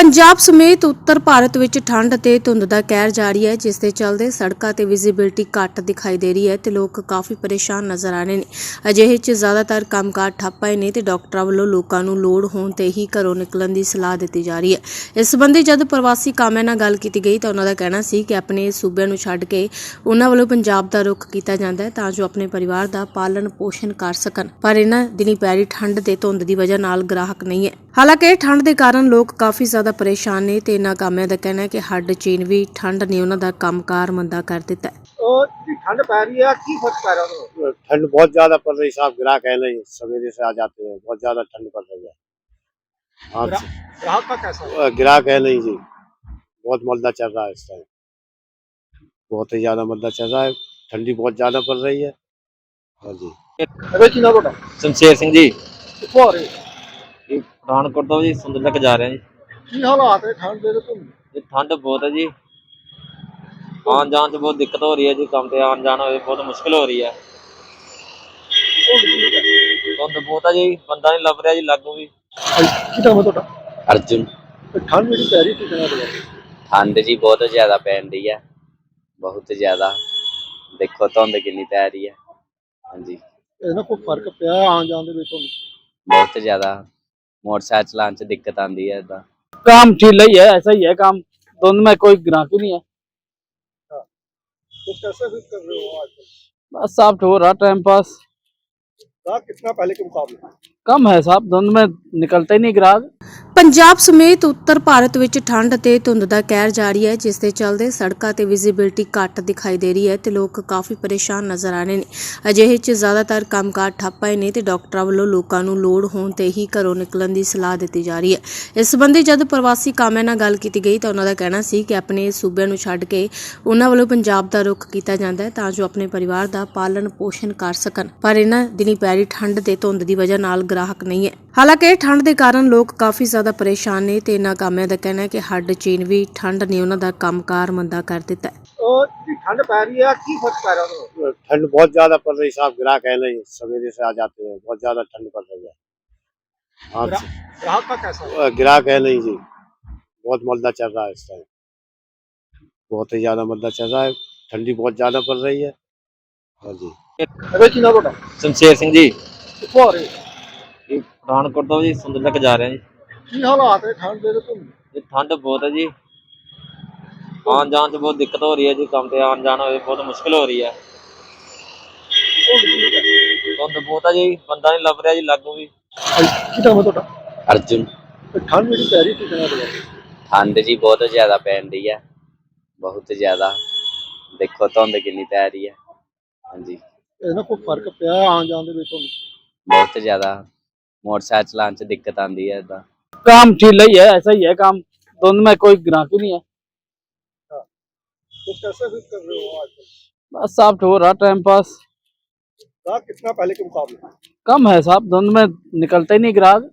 ਪੰਜਾਬ ਸਮੇਤ ਉੱਤਰ ਭਾਰਤ ਵਿੱਚ ਠੰਡ ਅਤੇ ਧੁੰਦ ਦਾ ਕਹਿਰ ਜਾਰੀ ਹੈ, ਜਿਸ ਦੇ ਚੱਲਦੇ ਸੜਕਾਂ ਤੇ ਵਿਜ਼ਿਬਿਲਟੀ ਘੱਟ ਦਿਖਾਈ ਦੇ ਰਹੀ ਹੈ ਤੇ ਲੋਕ ਕਾਫੀ ਪਰੇਸ਼ਾਨ ਨਜ਼ਰ ਆ ਰਹੇ ਨੇ। ਅਜਿਹੇ 'ਚ ਜ਼ਿਆਦਾਤਰ ਕੰਮਕਾਰ ਠੱਪ ਪਏ ਨੇ ਤੇ ਡਾਕਟਰਾਂ ਵੱਲੋਂ ਲੋਕਾਂ ਨੂੰ ਲੋੜ ਹੋਣ ਤੇ ਹੀ ਘਰੋਂ ਨਿਕਲਣ ਦੀ ਸਲਾਹ ਦਿੱਤੀ ਜਾ ਰਹੀ ਹੈ। ਇਸ ਸੰਬੰਧੀ ਜਦ ਪ੍ਰਵਾਸੀ ਕਾਮਿਆਂ ਨਾਲ ਗੱਲ ਕੀਤੀ ਗਈ ਤਾਂ ਉਹਨਾਂ ਦਾ ਕਹਿਣਾ ਸੀ ਕਿ ਆਪਣੇ ਸੂਬਿਆਂ ਨੂੰ ਛੱਡ ਕੇ ਉਹਨਾਂ ਵੱਲੋਂ ਪੰਜਾਬ ਦਾ ਰੁਖ ਕੀਤਾ ਜਾਂਦਾ ਹੈ ਤਾਂ ਜੋ ਆਪਣੇ ਪਰਿਵਾਰ ਦਾ ਪਾਲਣ ਪੋਸ਼ਣ ਕਰ ਸਕਣ। ਪਰ ਇਹਨਾਂ ਦਿਨੀ ਪੈਰੀ ਠੰਡ ਤੇ ਧੁੰਦ ਦੀ ਵਜ੍ਹਾ ਨਾਲ ਗ੍ਰਾਹਕ ਨਹੀਂ ਹੈ। ਹਾਲਾਂਕਿ ਠੰਡ ਦੇ ਕਾਰਨ ਲੋਕ ਕਾਫੀ ਜ਼ਿਆਦਾ ਪਰੇਸ਼ਾਨ ਨੇ ਤੇ ਇਹਨਾਂ ਕਾਮਿਆਂ ਦਾ ਕਹਿਣਾ ਹੈ ਕਿ ਹੱਡ ਚੀਨ ਵੀ ਠੰਡ ਨੇ ਉਹਨਾਂ ਦਾ ਕੰਮਕਾਰ ਮੰਦਾ ਕਰ ਦਿੱਤਾ ਹੈ ਉਹ ਜਿਹੜੀ ਠੰਡ ਪੈ ਰਹੀ ਹੈ ਕੀ ਫਰਕ ਪੈ ਰਿਹਾ ਉਹਨੂੰ ठंड बहुत ज्यादा पड़ रही साहब ग्राहक है नहीं सवेरे से आ जाते हैं बहुत ज्यादा ठंड पड़ रही है हाँ ग्रा- ग्राहक का कैसा है? अ, ग्राहक है नहीं जी बहुत मलदा चल रहा है इस टाइम बहुत ही ज्यादा मलदा चल रहा है ठंडी बहुत ज्यादा पड़ रही है हाँ जी ਅਰੇ ਕੀ ਨਾ ਪਠਾਨਕੋਟ ਤੋਂ ਜੀ ਸੁੰਦਰ ਤੱਕ ਜਾ ਰਹੇ ਹਾਂ ਜੀ। ਕੀ ਹਾਲਾਤ ਹੈ ਠੰਡ ਦੇ ਤੇ ਧੁੰਦ ਇਹ ਠੰਡ ਬਹੁਤ ਹੈ ਜੀ। ਆਉਣ ਜਾਣ 'ਚ ਬਹੁਤ ਦਿੱਕਤ ਹੋ ਰਹੀ ਹੈ ਜੀ ਕੰਮ ਤੇ ਆਉਣ ਜਾਣ ਹੋਵੇ ਬਹੁਤ ਮੁਸ਼ਕਲ ਹੋ ਰਹੀ ਹੈ ਧੁੰਦ ਬਹੁਤ ਹੈ ਜੀ ਬੰਦਾ ਨਹੀਂ ਲੱਭ ਰਿਹਾ ਜੀ ਲਾਗੂ ਵੀ। ਕੀ ਨਾਮ ਹੈ ਤੁਹਾਡਾ? ਅਰਜੁਨ। ਠੰਡ ਜਿਹੜੀ ਪੈ ਰਹੀ ਕੀ ਕਹਿਣਾ ਤੁਹਾਡਾ ਠੰਡ ਜੀ ਬਹੁਤ ਜ਼ਿਆਦਾ ਪੈਣ ਰਹੀ ਹੈ ਬਹੁਤ ਜ਼ਿਆਦਾ। ਦੇਖੋ ਧੁੰਦ ਕਿੰਨੀ ਪੈ ਰਹੀ ਹੈ ਹਾਂਜੀ। ਇਹਨਾਂ ਕੋਈ ਫ਼ਰਕ ਪਿਆ ਆਉਣ ਜਾਣ ਦੇ ਵਿੱਚ ਤੁਹਾਨੂੰ ਬਹੁਤ ਜ਼ਿਆਦਾ। मोटरसाइकिल चलाने से दिक्कत आती है इदा काम ठीक ही है ऐसा ही है काम दोनों में कोई ग्राहक ही नहीं है तो कैसे फिर कर रहे हो आजकल बस साफ हो रहा टाइम पास ग्राहक कितना पहले के मुकाबले कम है साहब दोनों में निकलते ही नहीं ग्राहक ਪੰਜਾਬ ਸਮੇਤ ਉੱਤਰ ਭਾਰਤ ਵਿੱਚ ਠੰਡ ਅਤੇ ਧੁੰਦ ਦਾ ਕਹਿਰ ਜਾਰੀ ਹੈ ਜਿਸ ਦੇ ਚੱਲਦੇ ਸੜਕਾਂ ਤੇ ਵਿਜ਼ਿਬਿਲਟੀ ਘੱਟ ਦਿਖਾਈ ਦੇ ਰਹੀ ਹੈ ਤੇ ਲੋਕ ਕਾਫੀ ਪਰੇਸ਼ਾਨ ਨਜ਼ਰ ਆ ਰਹੇ ਨੇ ਅਜਿਹੇ 'ਚ ਜ਼ਿਆਦਾਤਰ ਕੰਮਕਾਰ ਠੱਪ ਪਏ ਨੇ ਤੇ ਡਾਕਟਰਾਂ ਵੱਲੋਂ ਲੋਕਾਂ ਨੂੰ ਲੋੜ ਹੋਣ ਤੇ ਹੀ ਘਰੋਂ ਨਿਕਲਣ ਦੀ ਸਲਾਹ ਦਿੱਤੀ ਜਾ ਰਹੀ ਹੈ ਇਸ ਸੰਬੰਧੀ ਜਦ ਪ੍ਰਵਾਸੀ ਕਾਮਿਆਂ ਨਾਲ ਗੱਲ ਕੀਤੀ ਗਈ ਤਾਂ ਉਹਨਾਂ ਦਾ ਕਹਿਣਾ ਸੀ ਕਿ ਆਪਣੇ ਸੂਬਿਆਂ ਨੂੰ ਛੱਡ ਕੇ ਉਹਨਾਂ ਵੱਲੋਂ ਪੰਜਾਬ ਦਾ ਰੁਖ ਕੀਤਾ ਜਾਂਦਾ ਹੈ ਤਾਂ ਜੋ ਆਪਣੇ ਪਰਿਵਾਰ ਦਾ ਪਾਲਣ ਪੋਸ਼ਣ ਕਰ ਸਕਣ ਪਰ ਇਹਨਾਂ ਦਿਨੀ ਪੈ ਰਹੀ ਠੰਡ ਤੇ ਧੁੰਦ ਦੀ ਵਜ੍ਹਾ ਨਾਲ ਗ੍ਰਾਹਕ ਨਹੀਂ ਹੈ ਹਾਲਾਂਕਿ ਠੰਡ ਦੇ ਕਾਰਨ ਲੋਕ ਕਾਫੀ ਜ਼ਿਆਦਾ ਪਰੇਸ਼ਾਨ ਨੇ ਤੇ ਇਹਨਾਂ ਕਾਮਿਆਂ ਦਾ ਕਹਿਣਾ ਹੈ ਕਿ ਹੱਡ ਚੀਨ ਵੀ ਠੰਡ ਨੇ ਉਹਨਾਂ ਦਾ ਕੰਮਕਾਰ ਮੰਦਾ ਕਰ ਦਿੱਤਾ ਹੈ ਉਹ ਜਿਹੜੀ ਠੰਡ ਪੈ ਰਹੀ ਹੈ ਕੀ ਫਰਕ ਪੈ ਰਿਹਾ ਉਹਨੂੰ ठंड बहुत ज्यादा पड़ रही साहब ग्राहक है नहीं सवेरे से आ जाते हैं बहुत ज्यादा ठंड पड़ रही है हाँ ग्रा- ग्राहक का कैसा है? अ, ग्राहक है नहीं जी बहुत मलदा चल रहा है इस टाइम बहुत ही ज्यादा मलदा चल रहा है ठंडी बहुत ज्यादा पड़ रही है हाँ जी ਅਰੇ ਕੀ ਨਾ ਪਠਾਨਕੋਟ ਤੋਂ ਜੀ ਸੁੰਦਰ ਤੱਕ ਜਾ ਰਹੇ ਜੀ। ਕੀ ਹਾਲਾਤ ਹੈ ਠੰਡ ਦੇ ਵਿੱਚ? ਇਹ ਠੰਡ ਬਹੁਤ ਹੈ ਜੀ। ਆਉਣ ਜਾਣ 'ਚ ਬਹੁਤ ਦਿੱਕਤ ਹੋ ਰਹੀ ਹੈ ਜੀ ਕੰਮ ਤੇ ਆਉਣ ਜਾਣ ਹੋਵੇ ਬਹੁਤ ਮੁਸ਼ਕਲ ਹੋ ਰਹੀ ਹੈ ਧੁੰਦ ਬਹੁਤ ਹੈ ਜੀ ਬੰਦਾ ਨਹੀਂ ਲੱਭ ਰਿਹਾ ਜੀ ਲਾਗੂ ਵੀ। ਕੀ ਨਾਮ ਤੁਹਾਡਾ? ਅਰਜੁਨ। ਠੰਡ ਜਿਹੜੀ ਪੈ ਰਹੀ ਕਿਸ ਤਰ੍ਹਾਂ ਦੀ ਠੰਡ ਜੀ ਬਹੁਤ ਜ਼ਿਆਦਾ ਪੈਣ ਰਹੀ ਹੈ ਬਹੁਤ ਜ਼ਿਆਦਾ। ਦੇਖੋ ਧੁੰਦ ਕਿੰਨੀ ਪੈ ਰਹੀ ਹੈ ਹਾਂਜੀ। ਇਹਦੇ ਕੋਈ ਫ਼ਰਕ ਪਿਆ ਆਉਣ ਜਾਣ ਦੇ ਵਿੱਚ ਬਹੁਤ ਜ਼ਿਆਦਾ। मोटरसाइकिल चलाने से दिक्कत आती है इदा काम ठीक ही है ऐसा ही है काम दोनों में कोई ग्राहक ही नहीं है तो कैसे फिर कर रहे हो आजकल बस साफ हो रहा टाइम पास ग्राहक कितना पहले के मुकाबले कम है साहब दोनों में निकलते ही नहीं ग्राहक